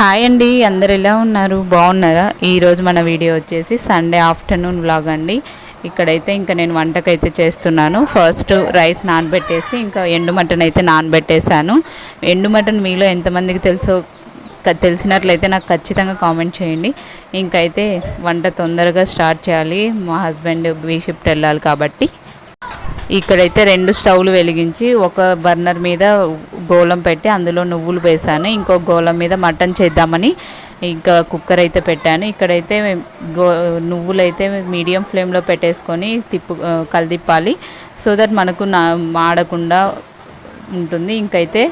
Hi అండి అందరు ఎలా ఉన్నారు? బాగున్నారా? ఈరోజు మన వీడియో వచ్చేసి సండే ఆఫ్టర్నూన్ వ్లాగ్ అండి. ఇక్కడైతే ఇంకా నేను వంటకైతే చేస్తున్నాను. ఫస్ట్ రైస్ నానబెట్టేసి ఇంకా ఎండు మటన్ అయితే నానబెట్టేశాను. ఎండు మటన్ మీలో ఎంతమందికి తెలుసో తెలిసినట్లయితే నాకు ఖచ్చితంగా కామెంట్ చేయండి. ఇంకైతే వంట తొందరగా స్టార్ట్ చేయాలి. మా హస్బెండ్ బీ షిఫ్ట్ వెళ్ళాలి కాబట్టి. ఇక్కడైతే రెండు స్టవ్లు వెలిగించి ఒక బర్నర్ మీద గోళం పెట్టి అందులో నువ్వులు వేసాను ఇంకో గోళం మీద మటన్ చేద్దామని ఇంకా కుక్కర్ అయితే పెట్టాను. ఇక్కడైతే గో నువ్వులు అయితే మీడియం ఫ్లేమ్లో పెట్టేసుకొని తిప్పు కలిదిప్పాలి. సో దట్ మనకు నా మాడకుండా ఉంటుంది. ఇంకైతే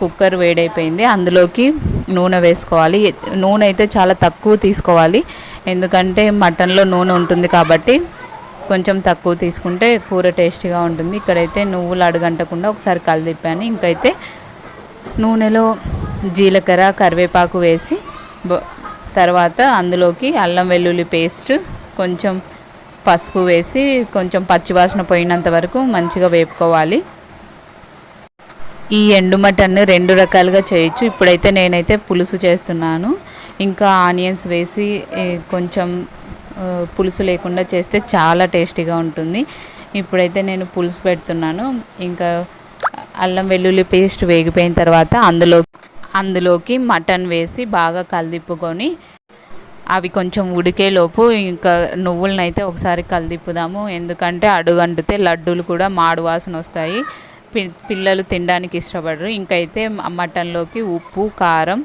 కుక్కర్ వేడైపోయింది. అందులోకి నూనె వేసుకోవాలి. నూనె అయితే చాలా తక్కువ తీసుకోవాలి. ఎందుకంటే మటన్లో నూనె ఉంటుంది కాబట్టి కొంచెం తక్కువ తీసుకుంటే కూర టేస్టీగా ఉంటుంది. ఇక్కడైతే నువ్వులు అడగంటకుండా ఒకసారి కలిదిప్పాను ఇంకైతే నూనెలో జీలకర్ర కరివేపాకు వేసి బ- తర్వాత అందులోకి అల్లం వెల్లుల్లి పేస్ట్ కొంచెం పసుపు వేసి కొంచెం పచ్చివాసన పోయినంత వరకు మంచిగా వేపుకోవాలి. ఈ ఎండు మటన్ రెండు రకాలుగా చేయొచ్చు. ఇప్పుడైతే నేనైతే పులుసు చేస్తున్నాను. ఇంకా ఆనియన్స్ వేసి కొంచెం పులుసు లేకుండా చేస్తే చాలా టేస్టీగా ఉంటుంది. ఇప్పుడైతే నేను పులుసు పెడుతున్నాను. ఇంకా అల్లం వెల్లుల్లి పేస్ట్ వేగిపోయిన తర్వాత అందులో అందులోకి మటన్ వేసి బాగా కలిదిప్పుకొని అవి కొంచెం ఉడికేలోపు ఇంకా నువ్వులను అయితే ఒకసారి కలిదిప్పుదాము. ఎందుకంటే అడుగంటితే లడ్డూలు కూడా మాడు వాసన వస్తాయి. పి- పిల్లలు తినడానికి ఇష్టపడరు. ఇంకైతే మటన్లోకి ఉప్పు కారం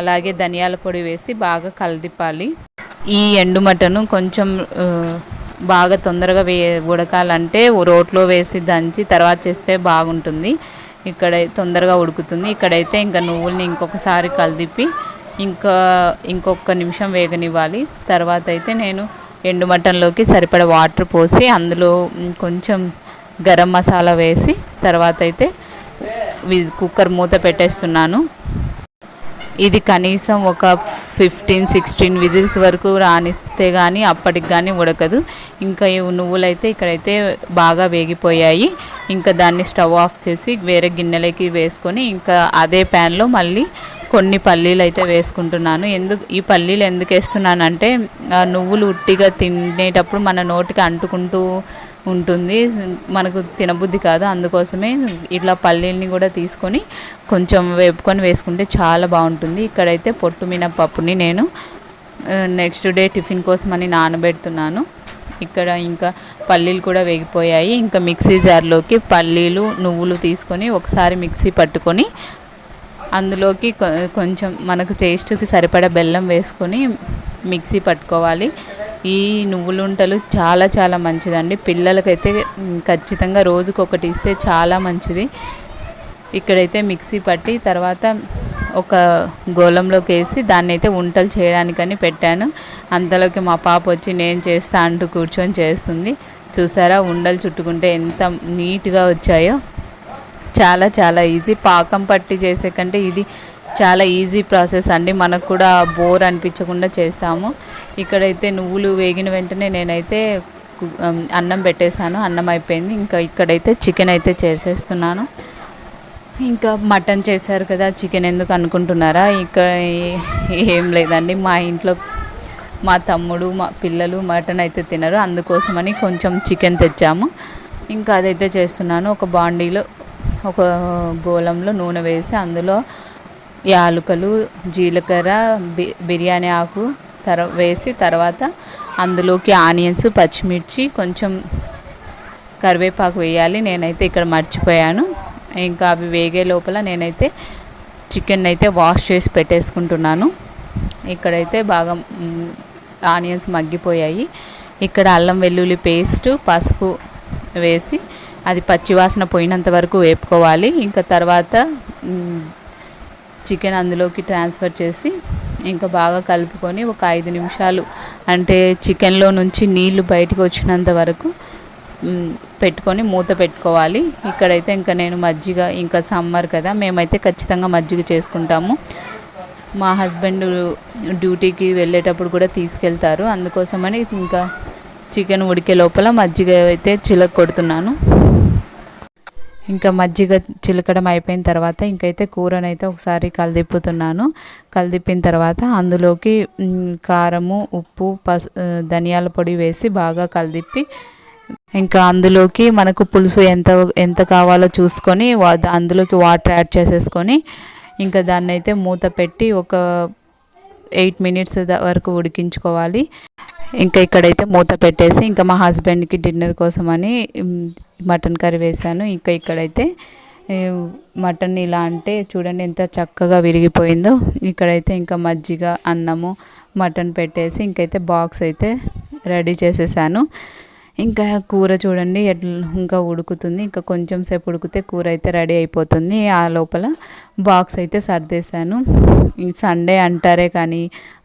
అలాగే ధనియాల పొడి వేసి బాగా కలిదిప్పాలి. ఈ ఎండు మటను కొంచెం బాగా తొందరగా వే ఉడకాలంటే రోట్లో వేసి దంచి తర్వాత చేస్తే బాగుంటుంది. ఇక్కడ తొందరగా ఉడుకుతుంది. ఇక్కడైతే ఇంకా నువ్వుల్ని ఇంకొకసారి కలిదిప్పి ఇంకా ఇంకొక నిమిషం వేగనివ్వాలి. తర్వాత అయితే నేను ఎండు మటన్లోకి సరిపడ వాటర్ పోసి అందులో కొంచెం గరం మసాలా వేసి తర్వాత అయితే విజ్ కుక్కర్ మూత పెట్టేస్తున్నాను. ఇది కనీసం ఒక ఫిఫ్టీన్ సిక్స్టీన్ విజిల్స్ వరకు రానిస్తే కానీ అప్పటికి కానీ ఉడకదు. ఇంకా ఈ నువ్వులైతే ఇక్కడైతే బాగా వేగిపోయాయి. ఇంకా దాన్ని స్టవ్ ఆఫ్ చేసి వేరే గిన్నెలకి వేసుకొని ఇంకా అదే ప్యాన్లో మళ్ళీ కొన్ని పల్లీలు అయితే వేసుకుంటున్నాను. ఎందుకు ఈ పల్లీలు ఎందుకు వేస్తున్నానంటే ఆ నువ్వులు ఉట్టిగా తినేటప్పుడు మన నోటికి అంటుకుంటూ ఉంటుంది. మనకు తినబుద్ధి కాదు. అందుకోసమే ఇట్లా పల్లీల్ని కూడా తీసుకొని కొంచెం వేపుకొని వేసుకుంటే చాలా బాగుంటుంది. ఇక్కడైతే పొట్టు మినపప్పుని నేను నెక్స్ట్ డే టిఫిన్ కోసం అని నానబెడుతున్నాను. ఇక్కడ ఇంకా పల్లీలు కూడా వేగిపోయాయి. ఇంకా మిక్సీ జార్లోకి పల్లీలు నువ్వులు తీసుకొని ఒకసారి మిక్సీ పట్టుకొని అందులోకి కొంచెం మనకు టేస్ట్కి సరిపడా బెల్లం వేసుకొని మిక్సీ పట్టుకోవాలి. ఈ నువ్వులుంటలు చాలా చాలా మంచిదండి. పిల్లలకైతే ఖచ్చితంగా రోజుకు ఒకటి ఇస్తే చాలా మంచిది. ఇక్కడైతే మిక్సీ పట్టి తర్వాత ఒక గోళంలోకి వేసి దాన్ని అయితే వంటలు చేయడానికని పెట్టాను. అంతలోకి మా పాప వచ్చి నేను చేస్తా అంటూ కూర్చొని చేస్తుంది. చూసారా ఉండలు చుట్టుకుంటే ఎంత నీట్గా వచ్చాయో. చాలా చాలా ఈజీ. పాకం పట్టి చేసే కంటే ఇది చాలా ఈజీ ప్రాసెస్ అండి. మనకు కూడా బోర్ అనిపించకుండా చేస్తాము. ఇక్కడైతే నువ్వులు వేగిన వెంటనే నేనైతే అన్నం పెట్టేశాను. అన్నం అయిపోయింది. ఇంకా ఇక్కడైతే చికెన్ అయితే చేసేస్తున్నాను. ఇంకా మటన్ చేశారు కదా చికెన్ ఎందుకు అనుకుంటున్నారా? ఇక్కడ ఏం లేదండి. మా ఇంట్లో మా తమ్ముడు మా పిల్లలు మటన్ అయితే తినరు. అందుకోసమని కొంచెం చికెన్ తెచ్చాము. ఇంకా అదైతే చేస్తున్నాను. ఒక బాండీలో ఒక గోళంలో నూనె వేసి అందులో యాలకులు జీలకర్ర బి బిర్యానీ ఆకు తర వేసి తర్వాత అందులోకి ఆనియన్స్ పచ్చిమిర్చి కొంచెం కరివేపాకు వేయాలి. నేనైతే ఇక్కడ మర్చిపోయాను. ఇంకా అవి వేగే లోపల నేనైతే చికెన్ అయితే వాష్ చేసి పెట్టేసుకుంటున్నాను. ఇక్కడైతే బాగా ఆనియన్స్ మగ్గిపోయాయి. ఇక్కడ అల్లం వెల్లుల్లి పేస్ట్ పసుపు వేసి అది పచ్చివాసన పోయినంత వరకు వేపుకోవాలి. ఇంకా తర్వాత చికెన్ అందులోకి ట్రాన్స్ఫర్ చేసి ఇంకా బాగా కలుపుకొని ఒక ఐదు నిమిషాలు అంటే చికెన్లో నుంచి నీళ్ళు బయటకు వచ్చినంత వరకు పెట్టుకొని మూత పెట్టుకోవాలి. ఇక్కడైతే ఇంకా నేను మజ్జిగ ఇంకా సమ్మర్ కదా మేమైతే ఖచ్చితంగా మజ్జిగ చేసుకుంటాము. మా హస్బెండ్ డ్యూటీకి వెళ్ళేటప్పుడు కూడా తీసుకెళ్తారు. అందుకోసమని ఇంకా చికెన్ ఉడికే లోపల మజ్జిగ అయితే చిలక కొడుతున్నాను. ఇంకా మజ్జిగ చిలకడం అయిపోయిన తర్వాత ఇంకైతే కూరనైతే ఒకసారి కలిదిప్పుతున్నాను. కలిదిప్పిన తర్వాత అందులోకి కారము ఉప్పు పసు ధనియాల పొడి వేసి బాగా కలిదిప్పి ఇంకా అందులోకి మనకు పులుసు ఎంత ఎంత కావాలో చూసుకొని అందులోకి వాటర్ యాడ్ చేసేసుకొని ఇంకా దాన్ని అయితే మూత పెట్టి ఒక ఎయిట్ మినిట్స్ వరకు ఉడికించుకోవాలి. ఇంకా ఇక్కడైతే మూత పెట్టేసి ఇంకా మా హస్బెండ్కి డిన్నర్ కోసమని మటన్ కర్రీ వేశాను. ఇంకా ఇక్కడైతే మటన్ ఇలా అంటే చూడండి ఎంత చక్కగా విరిగిపోయిందో. ఇక్కడైతే ఇంకా మజ్జిగ అన్నము మటన్ పెట్టేసి ఇంకైతే బాక్స్ అయితే రెడీ చేసేసాను. ఇంకా కూర చూడండి ఇంకా ఉడుకుతుంది. ఇంకా కొంచెం సేపు ఉడికితే కూర అయితే రెడీ అయిపోతుంది. ఆ లోపల బాక్స్ అయితే సర్దేశాను. సండే అంటారే కానీ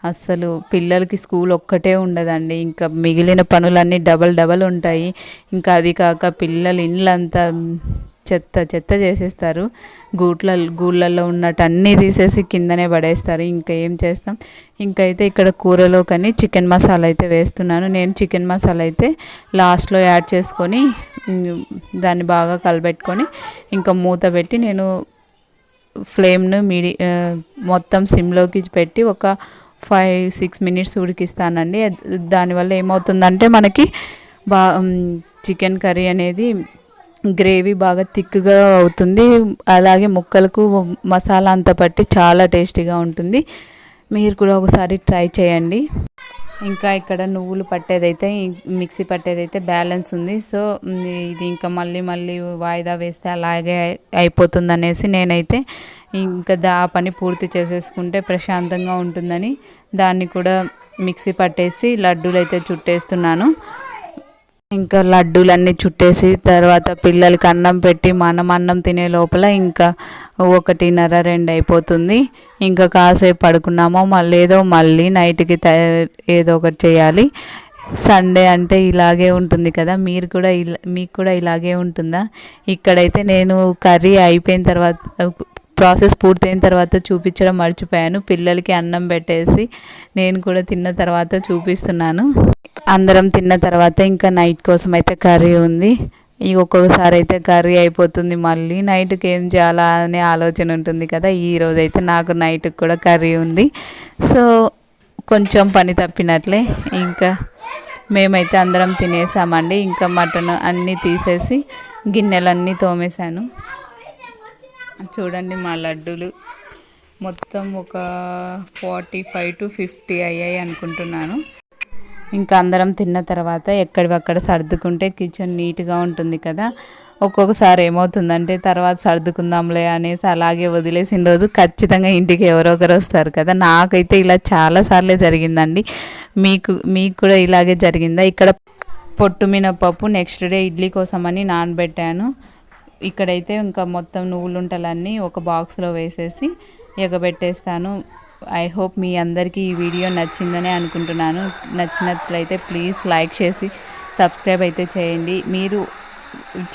అస్సలు పిల్లలకి స్కూల్ ఒక్కటే ఉండదండి. ఇంకా మిగిలిన పనులన్నీ డబల్ డబల్ ఉంటాయి. ఇంకా అది కాక పిల్లలు ఇండ్లంతా చెత్త చెత్త చేసేస్తారు. గూట్ల గూళ్ళల్లో ఉన్నట్టు అన్నీ తీసేసి కిందనే పడేస్తారు. ఇంకా ఏం చేస్తాం? ఇంకైతే ఇక్కడ కూరలో కానీ చికెన్ మసాలా అయితే వేస్తున్నాను. నేను చికెన్ మసాలా అయితే లాస్ట్లో యాడ్ చేసుకొని దాన్ని బాగా కలబెట్టుకొని ఇంకా మూత పెట్టి నేను ఫ్లేమ్ను మీడి మొత్తం సిమ్లోకి పెట్టి ఒక ఫైవ్ సిక్స్ మినిట్స్ ఉడికిస్తానండి. దానివల్ల ఏమవుతుందంటే మనకి బా చికెన్ కర్రీ అనేది గ్రేవీ బాగా థిక్గా అవుతుంది. అలాగే ముక్కలకు మసాలా అంతా పట్టి చాలా టేస్టీగా ఉంటుంది. మీరు కూడా ఒకసారి ట్రై చేయండి. ఇంకా ఇక్కడ నువ్వులు పట్టేదైతే మిక్సీ పట్టేదైతే బ్యాలెన్స్ ఉంది. సో ఇది ఇంకా మళ్ళీ మళ్ళీ వాయిదా వేస్తే అలాగే అయిపోతుంది అనేసి నేనైతే ఇంకా దా పని పూర్తి చేసేసుకుంటే ప్రశాంతంగా ఉంటుందని దాన్ని కూడా మిక్సీ పట్టేసి లడ్డూలు అయితే చుట్టేస్తున్నాను. ఇంకా లడ్డూలన్నీ చుట్టేసి తర్వాత పిల్లలకి అన్నం పెట్టి మనం అన్నం తినే లోపల ఇంకా ఒకటిన్నర రెండు అయిపోతుంది. ఇంకా కాసేపు పడుకున్నామో మళ్ళీ ఏదో మళ్ళీ నైట్కి ఏదో ఒకటి చేయాలి. సండే అంటే ఇలాగే ఉంటుంది కదా మీరు కూడా ఇలా మీకు కూడా ఇలాగే ఉంటుందా? ఇక్కడైతే నేను కర్రీ అయిపోయిన తర్వాత ప్రాసెస్ పూర్తయిన తర్వాత చూపించడం మర్చిపోయాను. పిల్లలకి అన్నం పెట్టేసి నేను కూడా తిన్న తర్వాత చూపిస్తున్నాను. అందరం తిన్న తర్వాత ఇంకా నైట్ కోసం అయితే కర్రీ ఉంది. ఈ ఒక్కొక్కసారి అయితే కర్రీ అయిపోతుంది మళ్ళీ. నైట్కి ఏం చేయాలా అనే ఆలోచన ఉంటుంది కదా. ఈరోజు అయితే నాకు నైట్కి కూడా కర్రీ ఉంది. సో కొంచెం పని తప్పినట్లే. ఇంకా మేమైతే అందరం తినేసామండి. ఇంకా మటన్ అన్నీ తీసేసి గిన్నెలన్నీ తోమేశాను. చూడండి మా లడ్డూలు. మొత్తం ఒక ఫార్టీ ఫైవ్ టు ఫిఫ్టీ అయ్యాయి అనుకుంటున్నాను. ఇంకా అందరం తిన్న తర్వాత ఎక్కడివక్కడ సర్దుకుంటే కిచెన్ నీట్గా ఉంటుంది కదా. ఒక్కొక్కసారి ఏమవుతుందంటే తర్వాత సర్దుకుందాంలే అనేసి అలాగే వదిలేసిన రోజు ఖచ్చితంగా ఇంటికి ఎవరో ఒకరు వస్తారు కదా. నాకైతే ఇలా చాలాసార్లే జరిగిందండి. మీకు మీకు కూడా ఇలాగే జరిగిందా? ఇక్కడ పొట్టు మినపప్పు నెక్స్ట్ డే ఇడ్లీ కోసమని నానబెట్టాను. ఇక్కడైతే ఇంకా మొత్తం నువ్వులుంటలన్నీ ఒక బాక్స్లో వేసేసి ఎగబెట్టేస్తాను. ఐ హోప్ మీ అందరికీ ఈ వీడియో నచ్చిందనే అనుకుంటున్నాను. నచ్చినట్లయితే ప్లీజ్ లైక్ చేసి సబ్స్క్రైబ్ అయితే చేయండి. మీరు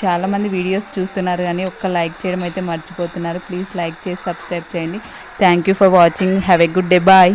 చాలామంది వీడియోస్ చూస్తున్నారు కానీ ఒక్క లైక్ చేయడం అయితే మర్చిపోతున్నారు. ప్లీజ్ లైక్ చేసి సబ్స్క్రైబ్ చేయండి. Thank you for watching have a good day bye